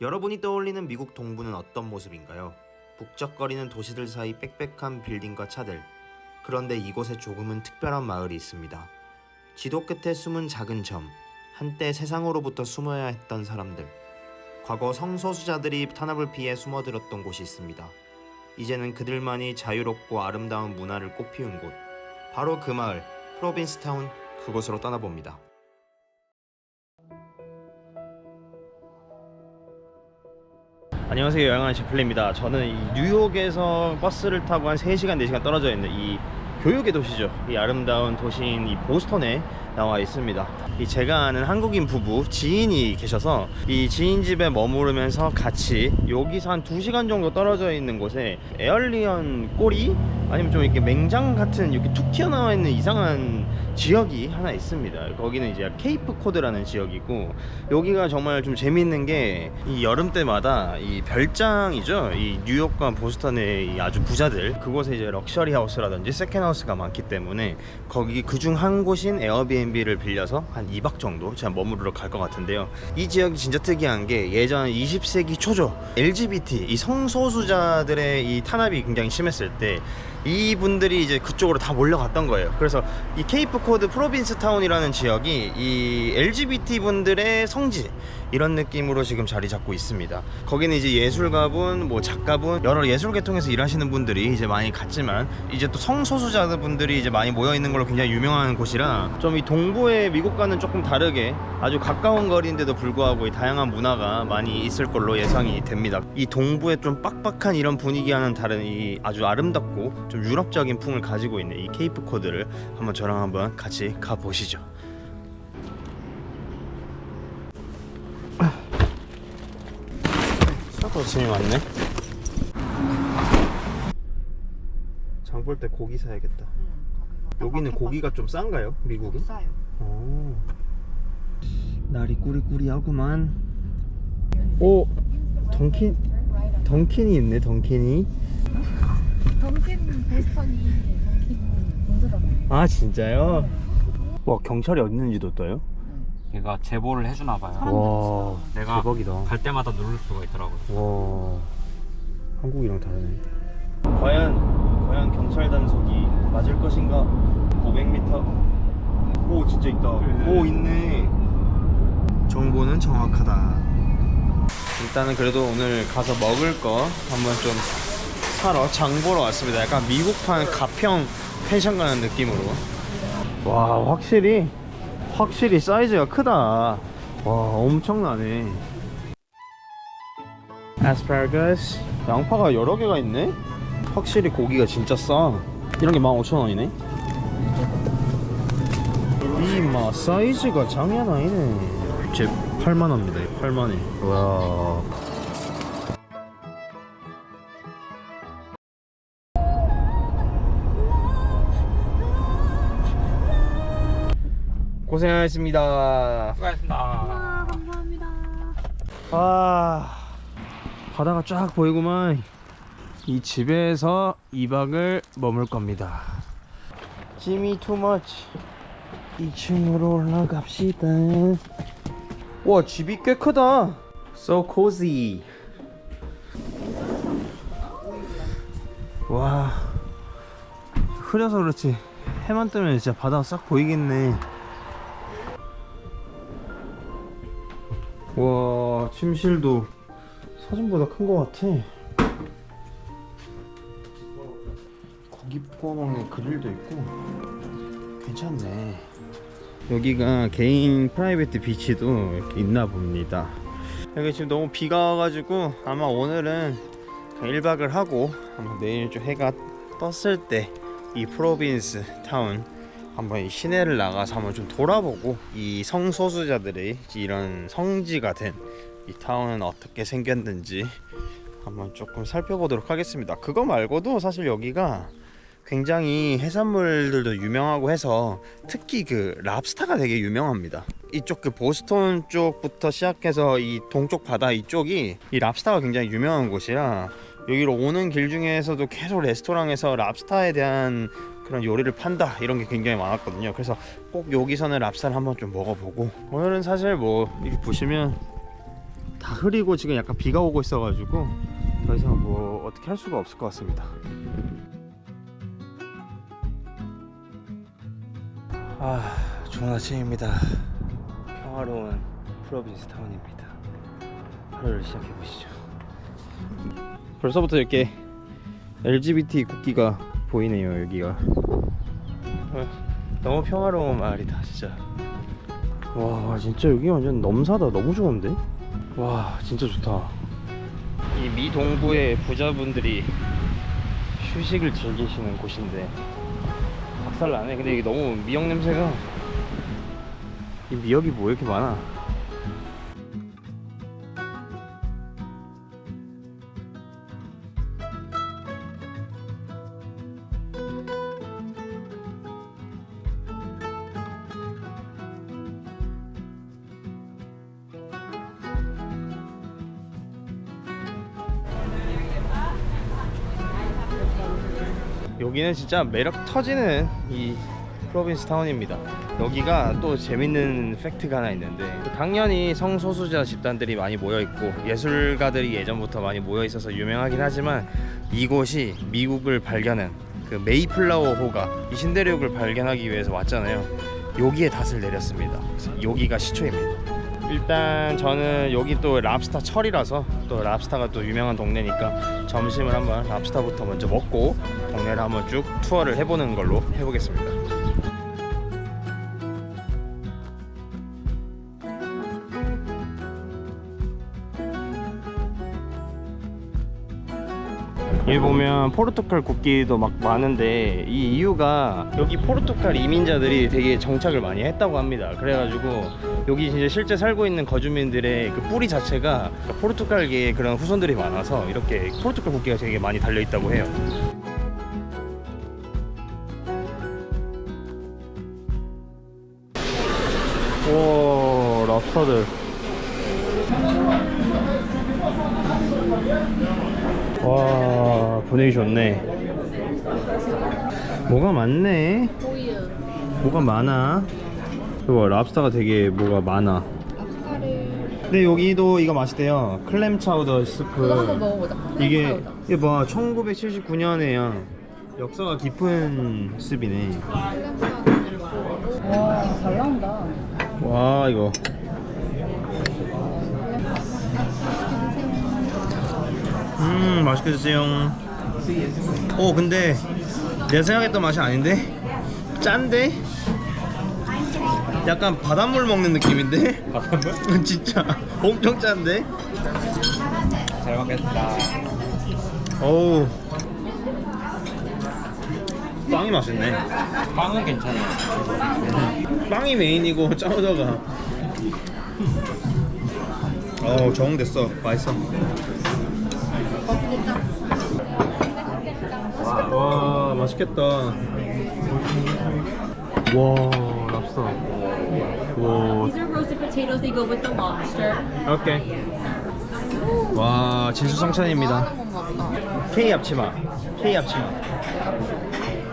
여러분이 떠올리는 미국 동부는 어떤 모습인가요? 북적거리는 도시들 사이 빽빽한 빌딩과 차들. 그런데 이곳에 조금은 특별한 마을이 있습니다. 지도 끝에 숨은 작은 점. 한때 세상으로부터 숨어야 했던 사람들. 과거 성소수자들이 탄압을 피해 숨어들었던 곳이 있습니다. 이제는 그들만이 자유롭고 아름다운 문화를 꽃피운 곳. 바로 그 마을, 프로빈스타운 그곳으로 떠나봅니다. 안녕하세요 여행하는 제플입니다. 저는 이 뉴욕에서 버스를 타고 한 3시간 4시간 떨어져 있는 이 교육의 도시죠. 이 아름다운 도시인 이 보스턴에 나와 있습니다 이 제가 아는 한국인 부부 지인이 계셔서 이 지인 집에 머무르면서 같이 여기서 한 2시간 정도 떨어져 있는 곳에 에얼리언 꼬리 아니면 좀 이렇게 맹장 같은 이렇게 툭 튀어나와 있는 이상한 지역이 하나 있습니다. 거기는 이제 케이프 코드라는 지역이고 여기가 정말 좀 재밌는 게 이 여름 때마다 이 별장이죠. 이 뉴욕과 보스턴의 이 아주 부자들 그곳에 이제 럭셔리 하우스라든지 세컨 하우스가 많기 때문에 거기 그중 한 곳인 에어비앤 비를 빌려서 한 2박 정도 제가 머무르러 갈 것 같은데요. 이 지역이 진짜 특이한 게 예전 20세기 초죠. LGBT 이 성소수자들의 이 탄압이 굉장히 심했을 때 이분들이 이제 그쪽으로 다 몰려갔던 거예요. 그래서 이 케이프 코드 프로빈스 타운이라는 지역이 이 LGBT 분들의 성지 이런 느낌으로 지금 자리 잡고 있습니다. 거기는 이제 예술가분, 뭐 작가분, 여러 예술 계통에서 일하시는 분들이 이제 많이 갔지만 이제 또 성소수자들 분들이 이제 많이 모여 있는 걸로 굉장히 유명한 곳이라 좀 이 동부의 미국과는 조금 다르게 아주 가까운 거리인데도 불구하고 이 다양한 문화가 많이 있을 걸로 예상이 됩니다. 이 동부의 좀 빡빡한 이런 분위기와는 다른 이 아주 아름답고 좀 유럽적인 풍을 가지고 있는 이 케이프 코드를 한번 저랑 한번 같이 가 보시죠. 생각보다 짐이 많네. 장 볼 때 고기 사야겠다. 여기는 고기가 좀 싼가요? 미국은? 싸요. 오. 날이 꾸리꾸리하구만. 오, 던킨 던킨이 있네. 던킨이. 던킨 보스턴이 던킨 공주잖아요. 아 진짜요? 와 경찰이 어디 있는지도 떠요? 얘가 제보를 해주나 봐요. 와 내가 대박이다. 갈 때마다 누를 수가 있더라고요. 와 한국이랑 다르네. 과연 과연 경찰 단속이 맞을 것인가? 500m. 오 진짜 있다. 오 있네. 정보는 정확하다. 일단은 그래도 오늘 가서 먹을 거 한번 좀 사러 장 보러 왔습니다. 약간 미국판 가평 펜션 가는 느낌으로. 와 확실히 확실히 사이즈가 크다. 와 엄청나네. 아스파라거스 양파가 여러 개가 있네? 확실히 고기가 진짜 싸. 이런 게 15,000원이네? 이마 사이즈가 장난 아니네. 제 8만원입니다 8만원 와 고생하셨습니다. 수고하셨습니다. 아, 감사합니다. 아 바다가 쫙 보이구만. 이 집에서 2박을 머물 겁니다. 짐이 투머치 2층으로 올라갑시다. 와 집이 꽤 크다. So cozy. 와 흐려서 그렇지. 해만 뜨면 진짜 바다가 싹 보이겠네 침실도 사진보다 큰 것 같아. 고기 구워 먹는 그릴도 있고. 괜찮네. 여기가 개인 프라이베트 비치도 이렇게 있나 봅니다. 여기 지금 너무 비가 와가지고 아마 오늘은 1박을 하고 아마 내일 좀 해가 떴을 때 이 프로빈스 타운 한번 이 시내를 나가서 한번 좀 돌아보고 이 성소수자들의 이런 성지가 된 이 타운은 어떻게 생겼는지 한번 조금 살펴보도록 하겠습니다. 그거 말고도 사실 여기가 굉장히 해산물들도 유명하고 해서 특히 그 랍스타가 되게 유명합니다. 이쪽 그 보스턴 쪽부터 시작해서 이 동쪽 바다 이쪽이 이 랍스타가 굉장히 유명한 곳이라 여기로 오는 길 중에서도 계속 레스토랑에서 랍스타에 대한 그런 요리를 판다 이런 게 굉장히 많았거든요. 그래서 꼭 여기서는 랍스타를 한번 좀 먹어보고 오늘은 사실 뭐 이렇게 보시면 다 흐리고 지금 약간 비가 오고 있어가지고 더 이상 뭐 어떻게 할 수가 없을 것 같습니다. 아 좋은 아침입니다. 평화로운 프로빈스 타운입니다. 하루를 시작해 보시죠. 벌써부터 이렇게 LGBT 국기가 보이네요 여기가. 어, 너무 평화로운 마을이다 진짜. 와 진짜 여기 완전 넘사다 너무 좋은데? 와 진짜 좋다. 이 미 동부의 부자분들이 휴식을 즐기시는 곳인데 박살나네. 근데 이게 너무 미역 냄새가 이 미역이 뭐 이렇게 많아? 여기는 진짜 매력 터지는 이 프로빈스 타운입니다. 여기가 또 재밌는 팩트가 하나 있는데 당연히 성소수자 집단들이 많이 모여 있고 예술가들이 예전부터 많이 모여 있어서 유명하긴 하지만 이곳이 미국을 발견한 그 메이플라워 호가 이 신대륙을 발견하기 위해서 왔잖아요. 여기에 닷을 내렸습니다. 여기가 시초입니다. 일단 저는 여기 또 랍스타 철이라서 또 랍스타가 또 유명한 동네니까 점심을 한번 랍스타부터 먼저 먹고 동네를 한번 쭉 투어를 해보는 걸로 해보겠습니다. 여기 보면 포르투갈 국기도 막 많은데 이 이유가 여기 포르투갈 이민자들이 되게 정착을 많이 했다고 합니다. 그래가지고 여기 진짜 실제 살고 있는 거주민들의 그 뿌리 자체가 포르투갈계의 그런 후손들이 많아서 이렇게 포르투갈 국기가 되게 많이 달려 있다고 해요. 오 랍스터들. 와 분위기 좋네. 뭐가 많네. 뭐가 많아? 이거 랍스타가 되게 뭐가 많아. 근데 여기도 이거 맛있대요. 클램 차우더 스프. 그거 한번 먹어보자. 이게 이게 봐 1979년에야 역사가 깊은 스비네. 와, 잘 나온다. 와 이거. 음 맛있게 드세요. 오 근데 내가 생각했던 맛이 아닌데? 짠데? 약간 바닷물 먹는 느낌인데? 바닷물? 진짜. 엄청 짠데? 잘 먹겠다. 어우 빵이 맛있네. 빵은 괜찮아요. 빵이 메인이고 짜우더가. 어 적응됐어. 맛있어. 와 맛있겠다. 와 랍스터. 와. These are roasted potatoes. They go with the lobster. 오케이. 와 진수성찬입니다. K 앞치마. K 앞치마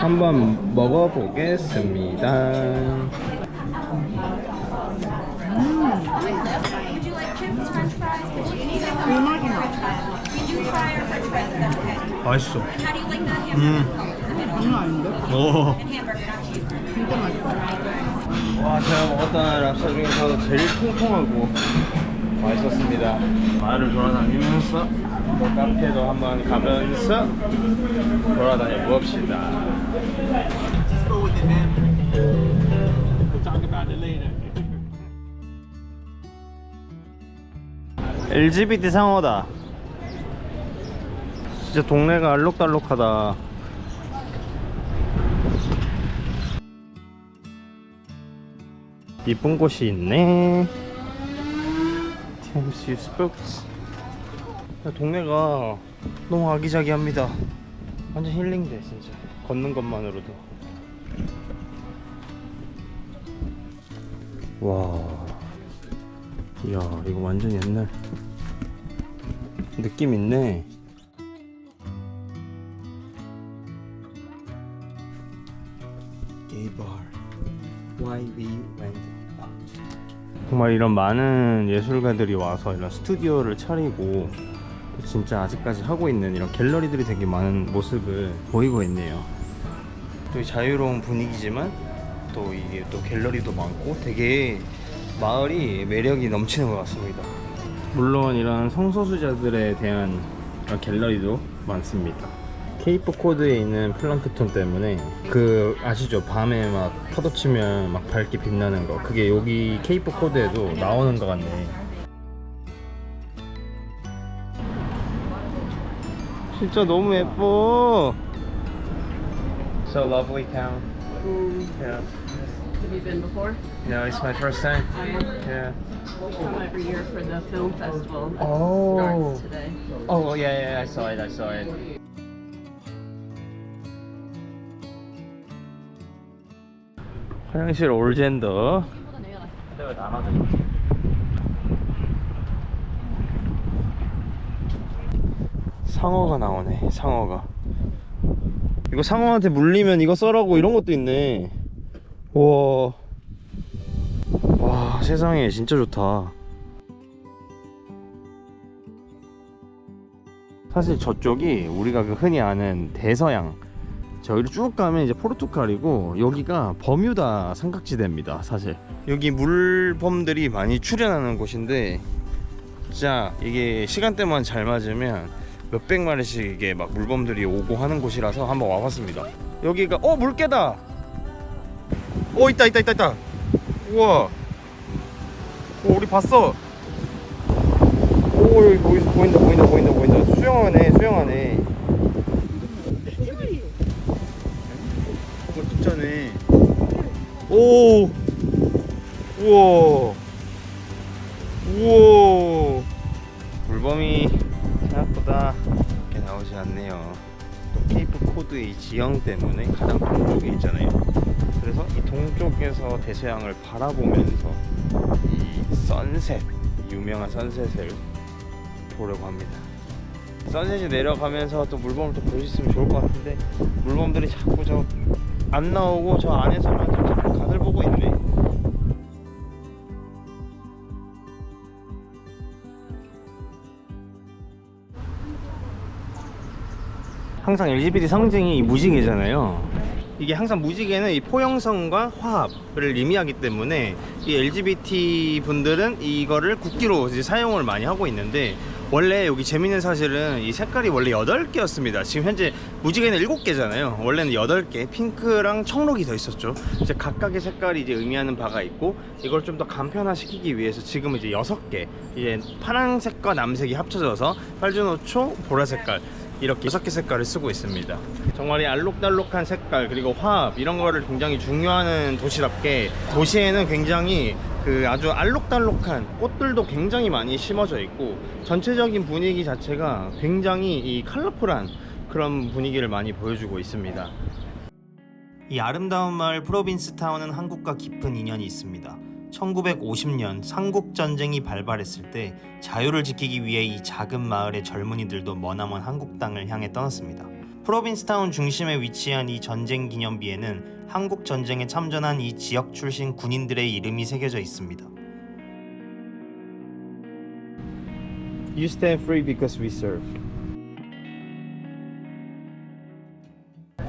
한번 먹어보겠습니다. 맛있어? 음. 장난 아닌데? 오. 진짜 맛있다. 와 제가 먹었던 랍스터 중에서 제일 통통하고 맛있었습니다 마을을 돌아다니면서 또 카페도 한번 가면서 돌아다녀 봅시다 LGBT 상어다 진짜 동네가 알록달록하다 이쁜 곳이 있네. 템스 스포츠. 동네가 너무 아기자기합니다. 완전 힐링돼 진짜. 걷는 것만으로도. 와. 이야 이거 완전 옛날 느낌 있네. 게이bar. Why we went. 정말 이런 많은 예술가들이 와서 이런 스튜디오를 차리고 진짜 아직까지 하고 있는 이런 갤러리들이 되게 많은 모습을 보이고 있네요. 또 자유로운 분위기지만 또 이게 또 갤러리도 많고 되게 마을이 매력이 넘치는 것 같습니다. 물론 이런 성소수자들에 대한 이런 갤러리도 많습니다. 케이프 코드에 있는 플랑크톤 때문에 그 아시죠? 밤에 막 파도 치면 막 밝게 빛나는 거 그게 여기 케이프 코드에도 나오는 것 같네. 진짜 너무 예뻐. So lovely town. Yeah. Have you been before? No, it's my first time. Yeah. We come every year for the film festival. that Oh. Starts today. Oh yeah, yeah, I saw it. I saw it. 화장실 올젠더. 상어가 나오네. 상어가. 이거 상어한테 물리면 이거 써라고 이런 것도 있네. 와. 와, 세상에 진짜 좋다. 사실 저쪽이 우리가 그 흔히 아는 대서양 저기로 쭉 가면 이제 포르투갈이고 여기가 버뮤다 삼각지대입니다 사실 여기 물범들이 많이 출현하는 곳인데 진짜 이게 시간대만 잘 맞으면 몇백 마리씩 이게 막 물범들이 오고 하는 곳이라서 한번 와봤습니다. 여기가 어 물개다! 어 있다 있다 있다 있다! 우와! 오 우리 봤어! 오 여기 보인다 보인다 보인다 보인다. 수영하네 수영하네. 어 진짜네. 오! 우와! 우와! 물범이 생각보다 이렇게 나오지 않네요 또 케이프 코드의 이 지형 때문에 가장 동쪽에 있잖아요 그래서 이 동쪽에서 대서양을 바라보면서 이 선셋 유명한 선셋을 보려고 합니다. 선셋이 내려가면서 또 물범을 또 볼 수 있으면 좋을 것 같은데 물범들이 자꾸 저 안 나오고 저 안에서만 좀 간을 보고 있네. 항상 LGBT 상징이 이 무지개잖아요. 이게 항상 무지개는 이 포용성과 화합을 의미하기 때문에 이 LGBT 분들은 이거를 국기로 이제 사용을 많이 하고 있는데 원래 여기 재밌는 사실은 이 색깔이 원래 8개였습니다. 지금 현재 무지개는 7개잖아요. 원래는 8개, 핑크랑 청록이 더 있었죠. 이제 각각의 색깔이 이제 의미하는 바가 있고 이걸 좀 더 간편화 시키기 위해서 지금 이제 6개, 이제 파란색과 남색이 합쳐져서 빨주노초, 보라색깔 이렇게 여섯 개 색깔을 쓰고 있습니다. 정말 이 알록달록한 색깔 그리고 화합 이런 거를 굉장히 중요하는 도시답게 도시에는 굉장히 그 아주 알록달록한 꽃들도 굉장히 많이 심어져 있고 전체적인 분위기 자체가 굉장히 이 컬러풀한 그런 분위기를 많이 보여주고 있습니다. 이 아름다운 마을 프로빈스 타운은 한국과 깊은 인연이 있습니다. 1950년 삼국 전쟁이 발발했을 때 자유를 지키기 위해 이 작은 마을의 젊은이들도 머나먼 한국 땅을 향해 떠났습니다. 프로빈스 타운 중심에 위치한 이 전쟁 기념비에는 한국 전쟁에 참전한 이 지역 출신 군인들의 이름이 새겨져 있습니다. You stand free because we serve.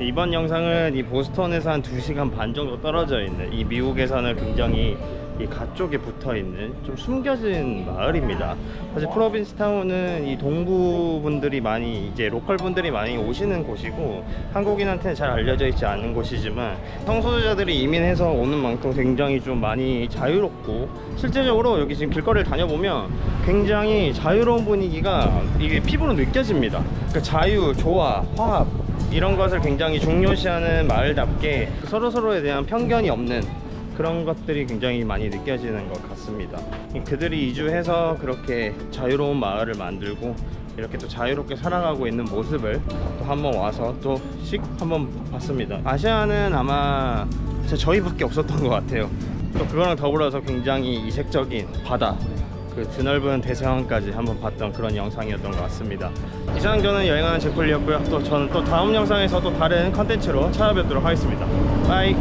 이번 영상은 이 보스턴에서 한 2시간 반 정도 떨어져 있는 이 미국에서는 굉장히 이 가쪽에 붙어 있는 좀 숨겨진 마을입니다. 사실 프로빈스 타운은 이 동부 분들이 많이 이제 로컬 분들이 많이 오시는 곳이고 한국인한테는 잘 알려져 있지 않은 곳이지만 성소수자들이 이민해서 오는 만큼 굉장히 좀 많이 자유롭고 실제적으로 여기 지금 길거리를 다녀보면 굉장히 자유로운 분위기가 이게 피부로 느껴집니다. 그러니까 자유, 조화, 화합 이런 것을 굉장히 중요시하는 마을답게 서로 서로에 대한 편견이 없는 그런 것들이 굉장히 많이 느껴지는 것 같습니다. 그들이 이주해서 그렇게 자유로운 마을을 만들고 이렇게 또 자유롭게 살아가고 있는 모습을 또 한번 와서 또 씩 한번 봤습니다. 아시아는 아마 저희밖에 없었던 것 같아요. 또 그거랑 더불어서 굉장히 이색적인 바다 그 드넓은 대서양까지 한번 봤던 그런 영상이었던 것 같습니다. 이상 저는 여행하는 제플리였고요. 또 저는 또 다음 영상에서 또 다른 컨텐츠로 찾아뵙도록 하겠습니다. 바이.